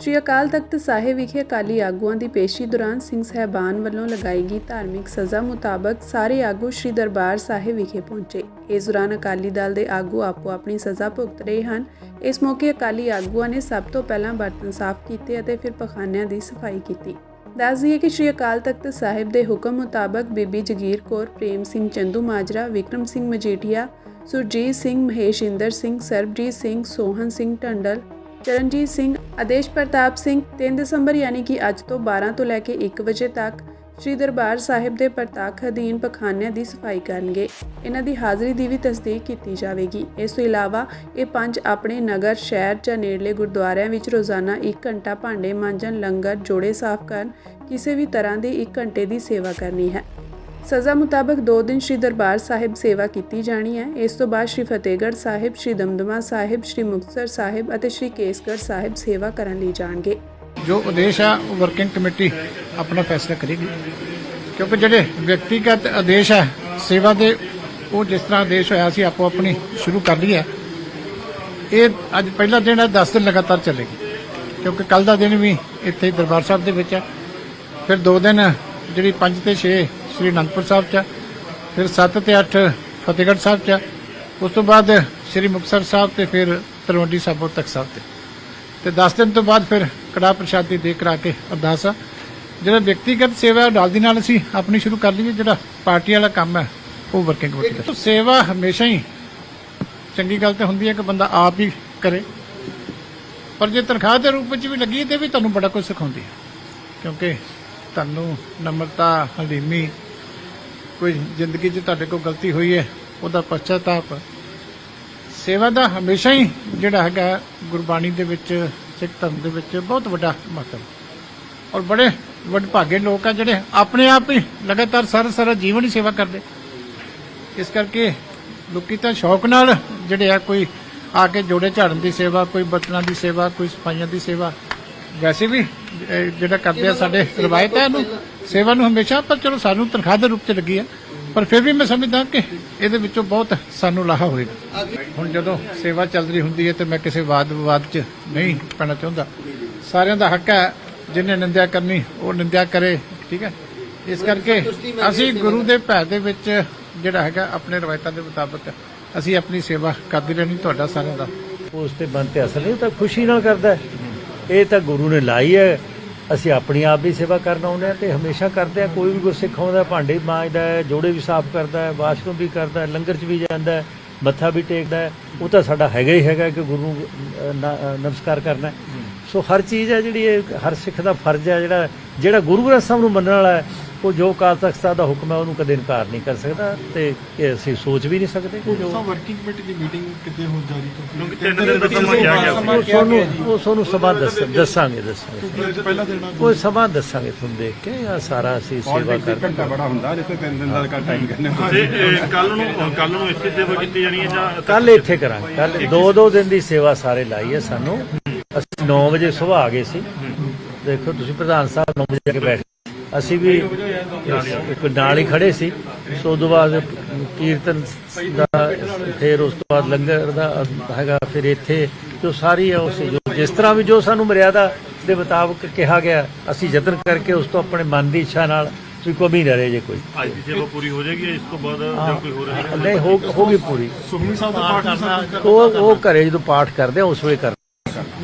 ਸ਼੍ਰੀ ਅਕਾਲ ਤਖਤ ਸਾਹਿਬ ਵਿਖੇ ਅਕਾਲੀ ਆਗੂਆਂ ਦੀ ਪੇਸ਼ੀ ਦੌਰਾਨ ਸਿੰਘ ਸਹਿਬਾਨ ਵੱਲੋਂ ਲਗਾਈ ਗਈ ਧਾਰਮਿਕ ਸਜ਼ਾ ਮੁਤਾਬਕ ਸਾਰੇ ਆਗੂ ਸ਼੍ਰੀ ਦਰਬਾਰ ਸਾਹਿਬ ਵਿਖੇ ਪਹੁੰਚੇ। ਇਸ ਦੌਰਾਨ ਅਕਾਲੀ ਦਲ ਦੇ ਆਗੂ ਆਪੋ ਆਪਣੀ ਸਜ਼ਾ ਭੁਗਤ ਰਹੇ ਹਨ। ਇਸ ਮੌਕੇ ਅਕਾਲੀ ਆਗੂਆਂ ਨੇ ਸਭ ਤੋਂ ਪਹਿਲਾਂ ਬਰਤਨ ਸਾਫ਼ ਕੀਤੇ ਅਤੇ ਫਿਰ ਪਖਾਨਿਆਂ ਦੀ ਸਫ਼ਾਈ ਕੀਤੀ। ਦੱਸ ਦਈਏ ਕਿ ਸ਼੍ਰੀ ਅਕਾਲ ਤਖਤ ਸਾਹਿਬ ਦੇ ਹੁਕਮ ਮੁਤਾਬਕ ਬੀਬੀ ਜਗੀਰ ਕੌਰ, ਪ੍ਰੇਮ ਸਿੰਘ ਚੰਦੂ ਮਾਜਰਾ, ਵਿਕਰਮ ਸਿੰਘ ਮਜੀਠੀਆ, ਸੁਰਜੀਤ ਸਿੰਘ ਮਹੇਸ਼ ਇੰਦਰ ਸਿੰਘ, ਸਰਬਜੀਤ ਸਿੰਘ ਸੋਹਨ ਸਿੰਘ ਟੰਡਲ ਚਰਨਜੀਤ ਸਿੰਘ ਆਦੇਸ਼ ਪ੍ਰਤਾਪ ਸਿੰਘ 3 ਦਸੰਬਰ ਯਾਨੀ ਕਿ ਅੱਜ ਤੋਂ 12 ਤੋਂ ਲੈ ਕੇ 1 ਵਜੇ ਤੱਕ ਸ੍ਰੀ ਦਰਬਾਰ ਸਾਹਿਬ ਦੇ ਪ੍ਰਤਾਖ ਅਧੀਨ ਪਖਾਨਿਆਂ ਦੀ ਸਫ਼ਾਈ ਕਰਨਗੇ। ਇਹਨਾਂ ਦੀ ਹਾਜ਼ਰੀ ਦੀ ਵੀ ਤਸਦੀਕ ਕੀਤੀ ਜਾਵੇਗੀ। ਇਸ ਤੋਂ ਇਲਾਵਾ ਇਹ ਪੰਜ ਆਪਣੇ ਨਗਰ, ਸ਼ਹਿਰ ਜਾਂ ਨੇੜਲੇ ਗੁਰਦੁਆਰਿਆਂ ਵਿੱਚ ਰੋਜ਼ਾਨਾ 1 ਘੰਟਾ ਭਾਂਡੇ ਮਾਂਜਣ, ਲੰਗਰ, ਜੋੜੇ ਸਾਫ਼ ਕਰਨ, ਕਿਸੇ ਵੀ ਤਰ੍ਹਾਂ ਦੀ 1 ਘੰਟੇ ਦੀ ਸੇਵਾ ਕਰਨੀ ਹੈ। ਸਜ਼ਾ ਮੁਤਾਬਕ 2 ਦਿਨ ਸ਼੍ਰੀ ਦਰਬਾਰ ਸਾਹਿਬ ਸੇਵਾ ਕੀਤੀ ਜਾਣੀ ਹੈ। ਇਸ ਤੋਂ ਬਾਅਦ ਸ਼੍ਰੀ ਫਤਿਹਗੜ੍ਹ ਸਾਹਿਬ, ਸ਼੍ਰੀ ਦਮਦਮਾ ਸਾਹਿਬ, ਸ਼੍ਰੀ ਮੁਕਤਸਰ ਸਾਹਿਬ ਅਤੇ ਸ਼੍ਰੀ ਕੇਸਗੜ੍ਹ ਸਾਹਿਬ ਸੇਵਾ ਕਰਨ ਲਈ ਜਾਣਗੇ। ਜੋ ਆਦੇਸ਼ ਆ ਉਹ ਵਰਕਿੰਗ ਕਮੇਟੀ ਆਪਣਾ ਫੈਸਲਾ ਕਰੇਗੀ। ਕਿਉਂਕਿ ਜਿਹੜੇ ਵਿਅਕਤੀਗਤ ਆਦੇਸ਼ ਹੈ ਸੇਵਾ ਦੇ, ਉਹ ਜਿਸ ਤਰ੍ਹਾਂ ਆਦੇਸ਼ ਹੋਇਆ ਸੀ, ਆਪੋ ਆਪਣੀ ਸ਼ੁਰੂ ਕਰ ਲਈ ਹੈ। ਇਹ ਅੱਜ ਪਹਿਲਾ ਦਿਨ ਹੈ 10 ਦਿਨ ਲਗਾਤਾਰ ਚੱਲੇਗੀ। ਕਿਉਂਕਿ ਕੱਲ ਦਾ ਦਿਨ ਵੀ ਇੱਥੇ ਦਰਬਾਰ ਸਾਹਿਬ ਦੇ ਵਿੱਚ ਹੈ। ਫਿਰ ਦੋ ਦਿਨ, ਜਿਹੜੀ 5 ਤੇ 6 ਸ੍ਰੀ ਅਨੰਦਪੁਰ ਸਾਹਿਬ ਚ ਹੈ, ਫਿਰ 7 ਤੇ 8 ਫਤਿਹਗੜ੍ਹ ਸਾਹਿਬ ਚ ਹੈ, ਉਸ ਤੋਂ ਬਾਅਦ ਸ੍ਰੀ ਮੁਕਤਸਰ ਸਾਹਿਬ ਤੇ ਫਿਰ ਤਲਵੰਡੀ ਸਾਬੋ ਤੱਕ ਸਾਹਿਬ ਤੇ। ਤੇ 10 ਦਿਨ ਤੋਂ ਬਾਅਦ ਫਿਰ ਕੜਾ ਪ੍ਰਸ਼ਾਦ ਦੀ ਦੇ ਕਰਾ ਕੇ ਅਰਦਾਸ ਆ। ਜਿਹੜਾ ਵਿਅਕਤੀਗਤ ਸੇਵਾ ਨਾਲ ਦੀ ਨਾਲ ਅਸੀਂ ਆਪਣੀ ਸ਼ੁਰੂ ਕਰ ਲਈਏ ਜਿਹੜਾ ਪਾਰਟੀ ਵਾਲਾ ਕੰਮ ਹੈ ਉਹ ਵਰਕਿੰਗ ਕਮੇਟੀ ਦਾ ਸੇਵਾ ਹਮੇਸ਼ਾ ਹੀ ਚੰਗੀ ਗੱਲ ਤੇ ਹੁੰਦੀ ਹੈ ਕਿ ਬੰਦਾ ਆਪ ਹੀ ਕਰੇ। ਪਰ ਜੇ ਤਨਖਾਹ ਦੇ ਰੂਪ ਵਿੱਚ ਵੀ ਲੱਗੀ ਤੇ ਵੀ ਤੁਹਾਨੂੰ ਬੜਾ ਕੁਝ ਸਿਖਾਉਂਦੀ ਹੈ। ਕਿਉਂਕਿ ਤੁਹਾਨੂੰ ਨਮਰਤਾ ਹਲੀਮੀ ਕੋਈ ਜ਼ਿੰਦਗੀ 'ਚ ਤੁਹਾਡੇ ਕੋਲ ਗਲਤੀ ਹੋਈ ਹੈ ਉਹਦਾ ਪਛਤਾਪ। ਸੇਵਾ ਦਾ ਹਮੇਸ਼ਾ ਹੀ ਜਿਹੜਾ ਹੈਗਾ ਗੁਰਬਾਣੀ ਦੇ ਵਿੱਚ ਸਿੱਖ ਧਰਮ ਦੇ ਵਿੱਚ ਬਹੁਤ ਵੱਡਾ ਮਹੱਤਵ ਔਰ ਬੜੇ ਵਡਭਾਗੇ ਲੋਕ ਆ ਜਿਹੜੇ ਆਪਣੇ ਆਪ ਹੀ ਲਗਾਤਾਰ ਸਾਰਾ ਸਾਰਾ ਜੀਵਨ ਹੀ ਸੇਵਾ ਕਰਦੇ। ਇਸ ਕਰਕੇ ਲੋਕੀ ਤਾਂ ਸ਼ੌਕ ਨਾਲ ਜਿਹੜੇ ਆ ਕੋਈ ਆ ਕੇ ਜੋੜੇ ਝਾੜਨ ਦੀ ਸੇਵਾ ਕੋਈ ਬਰਤਨਾਂ ਦੀ ਸੇਵਾ ਕੋਈ ਸਫਾਈਆਂ ਦੀ ਸੇਵਾ। ਵੈਸੇ ਵੀ ਜਿਹੜਾ ਕਰਦੇ ਆ ਸਾਡੇ ਰਵਾਇਤ ਹੈ ਇਹਨੂੰ। ਸੇਵਾ ਨੂੰ ਹਮੇਸ਼ਾ, ਪਰ ਚਲੋ ਸਾਨੂੰ ਤਨਖਾਹ ਦੇ ਰੂਪ ਚ ਲੱਗੀ ਆ। ਪਰ ਫਿਰ ਵੀ ਮੈਂ ਸਮਝਦਾ ਕਿ ਇਹਦੇ ਵਿੱਚੋਂ ਬਹੁਤ ਸਾਨੂੰ ਲਾਹਾ ਹੋਏਗਾ। ਹੁਣ ਜਦੋਂ ਸੇਵਾ ਚੱਲ ਰਹੀ ਹੁੰਦੀ ਹੈ ਤੇ ਮੈਂ ਕਿਸੇ ਵਾਦ ਵਿਵਾਦ 'ਚ ਨਹੀਂ ਪੈਣਾ ਚਾਹੁੰਦਾ। ਸਾਰਿਆਂ ਦਾ ਹੱਕ ਹੈ ਜਿਹਨੇ ਨਿੰਦਿਆ ਕਰਨੀ, ਉਹ ਨਿੰਦਿਆ ਕਰੇ, ਠੀਕ ਹੈ? ਇਸ ਕਰਕੇ ਅਸੀਂ ਗੁਰੂ ਦੇ ਭੈ ਦੇ ਵਿੱਚ ਜਿਹੜਾ ਹੈਗਾ, ਆਪਣੇ ਰਵਾਇਤਾਂ ਦੇ ਮੁਤਾਬਕ ਅਸੀਂ ਆਪਣੀ ਸੇਵਾ ਕਰਦੇ ਰਹਿਣੀ, ਤੁਹਾਡਾ ਸਾਰਿਆਂ ਦਾ। ਉਸ ਤੇ ਮਨ ਤੇ ਅਸਰ ਨਹੀਂ ਤਾਂ ਖੁਸ਼ੀ ਨਾਲ ਕਰਦਾ ਇਹ ਤਾਂ ਗੁਰੂ ਨੇ ਲਾਈ ਹੈ। ਅਸੀਂ ਆਪਣੀ ਆਪ ਵੀ ਸੇਵਾ ਕਰਨ ਆਉਂਦੇ ਹਾਂ ਤੇ ਹਮੇਸ਼ਾ ਕਰਦੇ ਆ ਕੋਈ ਵੀ ਗੁਰਸਿੱਖ ਆਉਂਦਾ ਭਾਂਡੇ ਮਾਂਜਦਾ ਹੈ ਜੋੜੇ ਵੀ ਸਾਫ਼ ਕਰਦਾ ਹੈ ਵਾਸ਼ਰੂਮ ਵੀ ਕਰਦਾ ਹੈ ਲੰਗਰ 'ਚ ਵੀ ਜਾਂਦਾ ਹੈ ਮੱਥਾ ਵੀ ਟੇਕਦਾ ਹੈ। ਉਹ ਤਾਂ ਸਾਡਾ ਹੈਗਾ ਹੀ ਹੈਗਾ ਕਿ ਗੁਰੂ ਨਮਸਕਾਰ ਕਰਨਾ। ਸੋ ਹਰ ਚੀਜ਼ ਹੈ ਜਿਹੜੀ ਹਰ ਸਿੱਖ ਦਾ ਫਰਜ਼ ਹੈ ਜਿਹੜਾ ਜਿਹੜਾ ਗੁਰੂ ਗ੍ਰੰਥ ਸਾਹਿਬ ਨੂੰ ਮੰਨਣ ਵਾਲਾ ਹੈ। ਉਹ ਜੋ ਕਾਲ ਤਖਤ ਦਾ ਹੁਕਮ ਹੈ ਉਹਨੂੰ ਕਦੇ ਇਨਕਾਰ ਨਹੀਂ ਕਰ ਸਕਦਾ ਤੇ ਇਹ ਅਸੀਂ ਸੋਚ ਵੀ ਨਹੀਂ ਸਕਦੇ ਕਿ ਜੋ ਸਭ ਵਰਕਿੰਗ ਕਮੇਟੀ ਦੀ ਮੀਟਿੰਗ ਕਿਤੇ ਹੋ ਜਾ ਰਹੀ ਕਿਉਂਕਿ ਤਿੰਨ ਦਿਨ ਦਾ ਸਮਾਂ ਕਿਹਾ ਗਿਆ। ਉਹ ਤੁਹਾਨੂੰ ਉਹ ਤੁਹਾਨੂੰ ਸਮਾਂ ਦੱਸ ਦੱਸਾਂਗੇ ਦੱਸਾਂਗੇ। ਉਹ ਸਮਾਂ ਦੱਸਾਂਗੇ ਤੁਹਾਨੂੰ ਦੇਖ ਕੇ ਆ ਸਾਰਾ ਅਸੀਂ ਸੇਵਾ ਕਰਦੇ ਘੰਟਾ ਬੜਾ ਹੁੰਦਾ ਜਿੱਥੇ ਤਿੰਨ ਦਿਨ ਦਾ ਟਾਈਮ ਕਹਿੰਦੇ ਤੇ ਕੱਲ ਨੂੰ ਕੱਲ ਨੂੰ ਇੱਥੇ ਸੇਵਾ ਕੀਤੀ ਜਾਣੀ ਹੈ ਜਾਂ ਕੱਲ ਇੱਥੇ ਕਰਾਂਗੇ। ਕੱਲ ਦੋ ਦੋ ਦਿਨ ਦੀ ਸੇਵਾ ਸਾਰੇ ਲਾਈ ਹੈ ਸਾਨੂੰ। ਅਸੀਂ 9 ਵਜੇ ਸਵੇਰ ਆ ਗਏ ਸੀ। ਦੇਖੋ ਤੁਸੀਂ ਪ੍ਰਧਾਨ ਸਾਹਿਬ 9 ਵਜੇ ਜਾ ਕੇ ਬੈਠ ਅਸੀਂ ਵੀ ਇੱਕ ਨਾਲ ਹੀ ਖੜੇ ਸੀ। ਸੋ ਉਦੋਂ ਬਾਅਦ ਕੀਰਤਨ ਦਾ ਫਿਰ ਉਸ ਤੋਂ ਬਾਅਦ ਲੰਗਰ ਦਾ ਹੈਗਾ ਫਿਰ ਇੱਥੇ ਜੋ ਸਾਰੀ ਹੈ ਉਸ ਜੋ ਜਿਸ ਤਰ੍ਹਾਂ ਵੀ ਜੋ ਸਾਨੂੰ ਮਰਿਆਦਾ ਦੇ ਮੁਤਾਬਕ ਕਿਹਾ ਗਿਆ ਅਸੀਂ ਯਤਨ ਕਰਕੇ ਉਸ ਤੋਂ ਆਪਣੇ ਮਨ ਦੀ ਇੱਛਾ ਨਾਲ ਵੀ ਕਮੀ ਨਾ ਰਹੇ ਜੇ ਕੋਈ। ਅੱਜ ਦੀ ਸੇਵਾ ਪੂਰੀ ਹੋ ਜਾਏਗੀ ਇਸ ਤੋਂ ਬਾਅਦ ਜਾਂ ਕੋਈ ਹੋਰ ਹੈ? ਨਹੀਂ ਹੋ ਹੋ ਗਈ ਪੂਰੀ। ਸੁਖਮਨੀ ਸਾਹਿਬ ਦਾ ਪਾਠ ਉਹ ਉਹ ਘਰੇ ਜਦੋਂ ਪਾਠ ਕਰਦੇ ਆ ਉਸ ਵੇਲੇ ਕਰ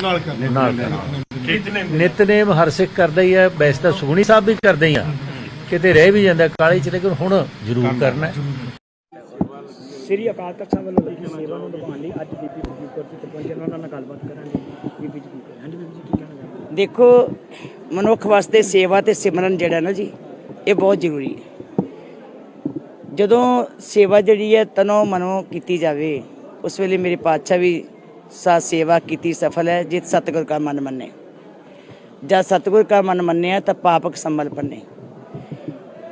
ਨਾਲ ਕਰਨਾ। ਨਾਲ ਕਰਨਾ। ਨਿਤਨੇਮ। ਹਰ ਸਿੱਖ ਕਰਦਾ ਹੀ ਹੈ ਵੈਸੇ ਤਾਂ ਸੁਖਣੀ ਸਾਹਿਬ ਵੀ ਕਰਦੇ ਹੀ ਆ। ਕਿਤੇ ਰਹਿ ਵੀ ਜਾਂਦਾ ਕਾਲੀ ਚ ਲੇਕਿਨ ਹੁਣ ਜ਼ਰੂਰ ਕਰਨਾ। ਸ੍ਰੀ ਅਕਾਲ ਤਖਤ ਸਾਹਿਬ ਵੱਲੋਂ ਲਿਖੀ ਸੇਵਾ ਨੂੰ ਨਿਭਾਉਣ ਲਈ ਅੱਜ ਬੀਬੀ ਕੌਰ ਜੀ ਤੇ ਪਹੁੰਚੇ ਉਹਨਾਂ ਨਾਲ ਗੱਲਬਾਤ ਕਰਾਂਗੇ। ਬੀਬੀ ਜੀ ਕੀ ਕਹਿ- ਹਾਂਜੀ ਬੀਬੀ ਜੀ ਕੀ ਕਹਿਣਾ ਚਾਹੁੰਦੇ ਦੇਖੋ ਮਨੁੱਖ ਵਾਸਤੇ ਸੇਵਾ ਤੇ ਸਿਮਰਨ ਜਿਹੜਾ ਨਾ ਜੀ ਇਹ ਬਹੁਤ ਜ਼ਰੂਰੀ ਹੈ। ਜਦੋਂ ਸੇਵਾ ਜਿਹੜੀ ਹੈ ਤਨੋਂ ਮਨੋਂ ਕੀਤੀ ਜਾਵੇ ਉਸ ਵੇਲੇ ਮੇਰੇ ਪਾਤਸ਼ਾਹ ਵੀ ਸਾ ਸੇਵਾ ਕੀਤੀ ਸਫਲ ਹੈ ਜਿਤ ਸਤਿਗੁਰ ਕਾ ਮਨ ਮੰਨੇ। ਜਦ ਸਤਿਗੁਰ ਕਾ ਮਨ ਮੰਨਿਆ ਤਾਂ ਪਾਪਕ ਸੰਮਲ ਪੰਨੇ।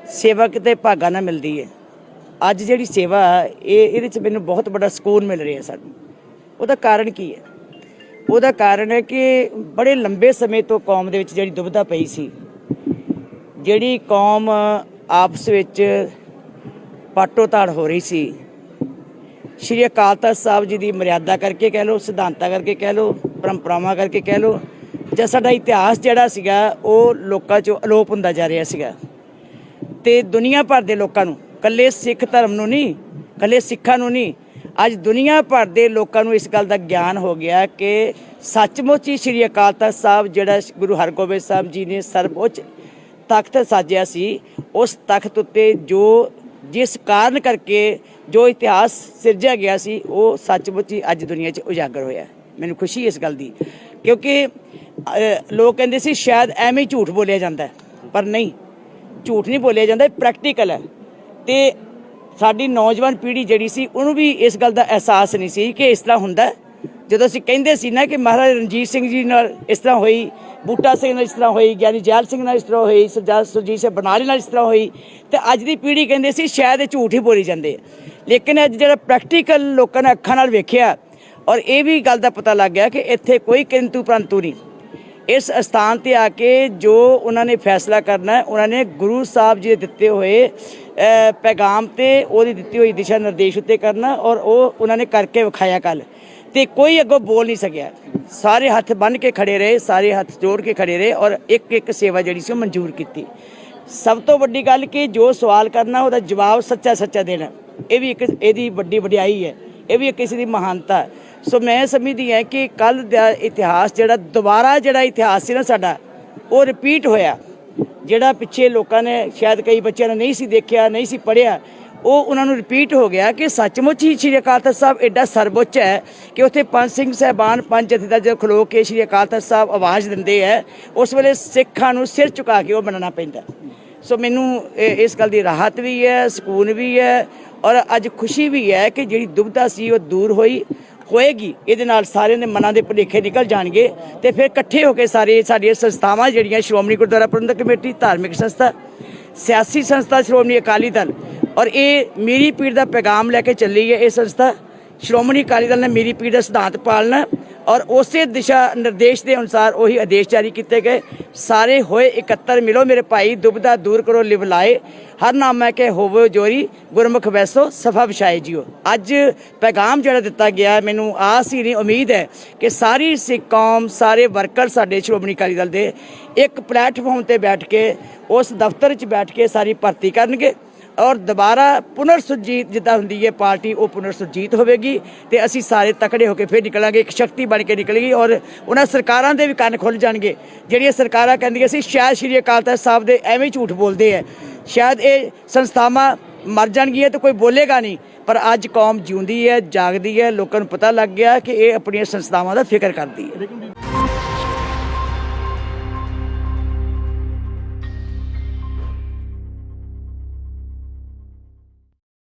ਸੇਵਾ ਕਿਤੇ ਭਾਗਾ ਨਾਲ ਮਿਲਦੀ ਹੈ ਅੱਜ ਜਿਹੜੀ ਸੇਵਾ ਇਹ ਇਹਦੇ ਚ ਮੈਨੂੰ ਬਹੁਤ ਵੱਡਾ ਸਕੂਨ ਮਿਲ ਰਿਹਾ ਸਾਨੂੰ। ਉਹਦਾ ਕਾਰਨ ਕੀ ਹੈ? ਉਹਦਾ ਕਾਰਨ ਹੈ ਕਿ ਬੜੇ ਲੰਬੇ ਸਮੇਂ ਤੋਂ ਕੌਮ ਦੇ ਵਿੱਚ ਜਿਹੜੀ ਦੁਬਿਧਾ ਪਈ ਸੀ। ਜਿਹੜੀ ਕੌਮ ਆਪਸ ਵਿੱਚ ਪਾਟੋ ਤਾੜ ਹੋ ਰਹੀ ਸੀ। ਸ਼੍ਰੀ ਅਕਾਲ ਤਖਤ ਸਾਹਿਬ ਜੀ ਦੀ ਮਰਿਆਦਾ ਕਰਕੇ ਕਹਿ ਲਓ, ਸਿਧਾਂਤਾਂ ਕਰਕੇ ਕਹਿ ਲਓ, ਪਰੰਪਰਾਵਾਂ ਕਰਕੇ ਕਹਿ ਲਓ ਜਾਂ ਸਾਡਾ ਇਤਿਹਾਸ ਜਿਹੜਾ ਸੀਗਾ, ਉਹ ਲੋਕਾਂ 'ਚੋਂ ਅਲੋਪ ਹੁੰਦਾ ਜਾ ਰਿਹਾ ਸੀਗਾ। ਤੇ ਦੁਨੀਆ ਭਰ ਦੇ ਲੋਕਾਂ ਨੂੰ ਕੱਲੇ ਸਿੱਖ ਧਰਮ ਨੂੰ ਨਹੀਂ ਕੱਲੇ ਸਿੱਖਾਂ ਨੂੰ ਨਹੀਂ, ਅੱਜ ਦੁਨੀਆ ਭਰ ਦੇ ਲੋਕਾਂ ਨੂੰ ਇਸ ਗੱਲ ਦਾ ਗਿਆਨ ਹੋ ਗਿਆ ਕਿ ਸੱਚਮੁੱਚ ਹੀ ਸ੍ਰੀ ਅਕਾਲ ਤਖਤ ਸਾਹਿਬ ਜਿਹੜਾ ਗੁਰੂ ਹਰਗੋਬਿੰਦ ਸਾਹਿਬ ਜੀ ਨੇ ਸਰਵਉੱਚ ਤਖਤ ਸਾਜਿਆ ਸੀ, ਉਸ ਤਖਤ ਉੱਤੇ ਜੋ ਜਿਸ ਕਾਰਨ ਕਰਕੇ ਜੋ ਇਤਿਹਾਸ ਸਿਰਜਿਆ ਗਿਆ ਸੀ, ਉਹ ਸੱਚਮੁੱਚ ਹੀ ਅੱਜ ਦੁਨੀਆ 'ਚ ਉਜਾਗਰ ਹੋਇਆ। ਮੈਨੂੰ ਖੁਸ਼ੀ ਇਸ ਗੱਲ ਦੀ, ਕਿਉਂਕਿ ਲੋਕ ਕਹਿੰਦੇ ਸੀ ਸ਼ਾਇਦ ਐਵੇਂ ਹੀ ਝੂਠ ਬੋਲਿਆ ਜਾਂਦਾ ਪਰ ਨਹੀਂ, ਝੂਠ ਨਹੀਂ ਬੋਲਿਆ ਜਾਂਦਾ ਪ੍ਰੈਕਟੀਕਲ ਹੈ। ਤੇ ਸਾਡੀ ਨੌਜਵਾਨ ਪੀੜ੍ਹੀ ਜਿਹੜੀ ਸੀ, ਉਹਨੂੰ ਵੀ ਇਸ ਗੱਲ ਦਾ ਅਹਿਸਾਸ ਨਹੀਂ ਸੀ ਕਿ ਇਸ ਤਰ੍ਹਾਂ ਹੁੰਦਾ ਜਦੋਂ ਅਸੀਂ ਕਹਿੰਦੇ ਸੀ ਨਾ ਕਿ ਮਹਾਰਾਜਾ ਰਣਜੀਤ ਸਿੰਘ ਜੀ ਨਾਲ ਇਸ ਤਰ੍ਹਾਂ ਹੋਈ, ਬੂਟਾ ਸਿੰਘ ਨਾਲ ਇਸ ਤਰ੍ਹਾਂ ਹੋਈ, ਗਿਆਨੀ ਜੈਲ ਸਿੰਘ ਨਾਲ ਇਸ ਤਰ੍ਹਾਂ ਹੋਈ, ਸਰਦਾਰ ਸੁਰਜੀਤ ਸਿੰਘ ਬਨਾਲੀ ਨਾਲ ਇਸ ਤਰ੍ਹਾਂ ਹੋਈ, ਤੇ ਅੱਜ ਦੀ ਪੀੜ੍ਹੀ ਕਹਿੰਦੇ ਸੀ ਸ਼ਾਇਦ ਇਹ ਝੂਠ ਹੀ ਬੋਲੀ ਜਾਂਦੇ ਆ। ਲੇਕਿਨ ਅੱਜ ਜਿਹੜਾ ਪ੍ਰੈਕਟੀਕਲ ਲੋਕਾਂ ਨੇ ਅੱਖਾਂ ਨਾਲ ਵੇਖਿਆ, ਔਰ ਇਹ ਵੀ ਗੱਲ ਦਾ ਪਤਾ ਲੱਗ ਗਿਆ ਕਿ ਇੱਥੇ ਕੋਈ ਕਿੰਤੂ ਪ੍ਰੰਤੂ ਨਹੀਂ। ਇਸ ਸਥਾਨ ਤੇ ਆ ਕੇ ਜੋ ਉਹਨਾਂ ਨੇ ਫੈਸਲਾ ਕਰਨਾ ਉਹਨਾਂ ਨੇ ਗੁਰੂ ਸਾਹਿਬ ਜੀ ਦੇ ਦਿੱਤੇ ਹੋਏ ਪੈਗਾਮ ਤੇ ਉਹਦੀ ਦਿੱਤੀ ਹੋਈ ਦਿਸ਼ਾ ਨਿਰਦੇਸ਼ ਉੱਤੇ ਕਰਨਾ ਔਰ ਉਹ ਉਹਨਾਂ ਨੇ ਕਰਕੇ ਵਿਖਾਇਆ ਕੱਲ ਤੇ ਕੋਈ ਅੱਗੋਂ ਬੋਲ ਨਹੀਂ ਸਕਿਆ। ਸਾਰੇ ਹੱਥ ਬੰਨ ਕੇ ਖੜੇ ਰਹੇ, ਸਾਰੇ ਹੱਥ ਜੋੜ ਕੇ ਖੜੇ ਰਹੇ ਔਰ ਇੱਕ ਇੱਕ ਸੇਵਾ ਜਿਹੜੀ ਸੀ ਉਹ ਮਨਜ਼ੂਰ ਕੀਤੀ। ਸਭ ਤੋਂ ਵੱਡੀ ਗੱਲ ਕਿ ਜੋ ਸਵਾਲ ਕਰਨਾ ਉਹਦਾ ਜਵਾਬ ਸੱਚਾ ਸੱਚਾ ਦੇਣਾ। ਇਹ ਵੀ ਇੱਕ ਇਹਦੀ ਵੱਡੀ ਵਡਿਆਈ ਹੈ। ਇਹ ਵੀ ਇੱਕ ਕਿਸੇ ਦੀ ਮਹਾਨਤਾ ਹੈ। ਸੋ ਮੈਂ ਸਮਝਦੀ ਹਾਂ ਕਿ ਕੱਲ ਦਾ ਇਤਿਹਾਸ ਜਿਹੜਾ ਦੁਬਾਰਾ ਜਿਹੜਾ ਇਤਿਹਾਸ ਸੀ ਨਾ ਸਾਡਾ, ਉਹ ਰਿਪੀਟ ਹੋਇਆ। ਜਿਹੜਾ ਪਿੱਛੇ ਲੋਕਾਂ ਨੇ ਸ਼ਾਇਦ ਕਈ ਬੱਚਿਆਂ ਨੇ ਨਹੀਂ ਸੀ ਦੇਖਿਆ, ਨਹੀਂ ਸੀ ਪੜਿਆ ਉਹ ਉਹਨਾਂ ਨੂੰ ਰਿਪੀਟ ਹੋ ਗਿਆ ਕਿ ਸੱਚਮੁੱਚ ਹੀ ਸ਼੍ਰੀ ਅਕਾਲ ਤਖਤ ਸਾਹਿਬ ਐਡਾ ਸਰਵਉੱਚ ਹੈ ਕਿ ਉੱਥੇ ਪੰਜ ਸਿੰਘ ਸਹਿਬਾਨ, ਪੰਜ ਜਥੇਦਾਰ ਜਦੋਂ ਖਲੋ ਕੇ ਸ਼੍ਰੀ ਅਕਾਲ ਤਖਤ ਸਾਹਿਬ ਆਵਾਜ਼ ਦਿੰਦੇ ਹੈ, ਉਸ ਵੇਲੇ ਸਿੱਖਾਂ ਨੂੰ ਸਿਰ ਝੁਕਾ ਕੇ ਉਹ ਮੰਨਣਾ ਪੈਂਦਾ। ਸੋ ਮੈਨੂੰ ਇਸ ਗੱਲ ਦੀ ਰਾਹਤ ਵੀ ਹੈ, ਸਕੂਨ ਵੀ ਹੈ ਔਰ ਅੱਜ ਖੁਸ਼ੀ ਵੀ ਹੈ ਕਿ ਜਿਹੜੀ ਦੁਬਿਧਾ ਸੀ ਉਹ ਦੂਰ ਹੋਈ ਹੋਏਗੀ, ਇਹਦੇ ਨਾਲ ਸਾਰਿਆਂ ਦੇ ਮਨਾਂ ਦੇ ਭੁਲੇਖੇ ਨਿਕਲ ਜਾਣਗੇ ਤੇ ਫਿਰ ਇਕੱਠੇ ਹੋ ਕੇ ਸਾਰੇ ਸਾਡੀਆਂ ਸੰਸਥਾਵਾਂ ਜਿਹੜੀਆਂ ਸ਼੍ਰੋਮਣੀ ਗੁਰਦੁਆਰਾ ਪ੍ਰਬੰਧਕ ਕਮੇਟੀ, ਧਾਰਮਿਕ ਸੰਸਥਾ, ਸਿਆਸੀ ਸੰਸਥਾ, ਸ਼੍ਰੋਮਣੀ ਅਕਾਲੀ ਦਲ ਔਰ ਇਹ ਮੇਰੀ ਪੀੜ ਦਾ ਪੈਗਾਮ ਲੈ ਕੇ ਚੱਲੀ ਹੈ ਇਹ ਸੰਸਥਾ। ਸ਼੍ਰੋਮਣੀ ਅਕਾਲੀ ਦਲ ਨੇ ਮੇਰੀ ਪੀੜ ਦਾ ਸਿਧਾਂਤ ਪਾਲਣਾ ਔਰ ਉਸੇ ਦਿਸ਼ਾ ਨਿਰਦੇਸ਼ ਦੇ ਅਨੁਸਾਰ ਉਹੀ ਆਦੇਸ਼ ਜਾਰੀ ਕੀਤੇ ਗਏ। ਸਾਰੇ ਹੋਏ ਇਕੱਤਰ ਮਿਲੋ ਮੇਰੇ ਭਾਈ, ਦੁਬਦਾ ਦੂਰ ਕਰੋ, ਲਿਵ ਲਾਏ। ਹਰ ਨਾਮ ਨਾਮੈ ਕੇ ਹੋਵੋ ਜੋਰੀ, ਗੁਰਮੁਖ ਵੈਸੋ ਸਫਾ ਵਿਛਾਏ ਜੀਓ। ਅੱਜ ਪੈਗਾਮ ਜਿਹੜਾ ਦਿੱਤਾ ਗਿਆ, ਮੈਨੂੰ ਆਸ ਹੀ ਨਹੀਂ, ਉਮੀਦ ਹੈ ਕਿ ਸਾਰੀ ਸਿੱਖ ਕੌਮ, ਸਾਰੇ ਵਰਕਰ ਸਾਡੇ ਸ਼੍ਰੋਮਣੀ ਅਕਾਲੀ ਦਲ ਦੇ ਇੱਕ ਪਲੇਟਫਾਰਮ ਤੇ ਬੈਠ ਕੇ, ਉਸ ਦਫ਼ਤਰ 'ਚ ਬੈਠ ਕੇ ਸਾਰੀ ਭਰਤੀ ਕਰਨਗੇ। ਔਰ ਦੁਬਾਰਾ ਪੁਨਰ ਸੁਰਜੀਤ ਜਿੱਦਾਂ ਹੁੰਦੀ ਹੈ ਪਾਰਟੀ, ਉਹ ਪੁਨਰ ਸੁਰਜੀਤ ਹੋਵੇਗੀ ਤੇ ਅਸੀਂ ਸਾਰੇ ਤਕੜੇ ਹੋ ਕੇ ਫਿਰ ਨਿਕਲਾਂਗੇ, ਇੱਕ ਸ਼ਕਤੀ ਬਣ ਕੇ ਨਿਕਲੇਗੀ ਔਰ ਉਹਨਾਂ ਸਰਕਾਰਾਂ ਦੇ ਵੀ ਕੰਨ ਖੁੱਲ ਜਾਣਗੇ। ਜਿਹੜੀਆਂ ਸਰਕਾਰਾਂ ਕਹਿੰਦੀਆਂ ਸੀ, ਸ਼ਾਇਦ ਸ਼੍ਰੀ ਅਕਾਲ ਤਖਤ ਸਾਹਿਬ ਦੇ ਐਵੇਂ ਹੀ ਝੂਠ ਬੋਲਦੇ ਆ ਸ਼ਾਇਦ ਇਹ ਸੰਸਥਾਵਾਂ ਮਰ ਜਾਣਗੀਆਂ ਤੇ ਕੋਈ ਬੋਲੇਗਾ ਨਹੀਂ, ਪਰ ਅੱਜ ਕੌਮ ਜਿਉਂਦੀ ਹੈ ਜਾਗਦੀ ਹੈ ਲੋਕਾਂ ਨੂੰ ਪਤਾ ਲੱਗ ਗਿਆ ਕਿ ਇਹ ਆਪਣੀਆਂ ਸੰਸਥਾਵਾਂ ਦਾ ਫਿਕਰ ਕਰਦੀ ਹੈ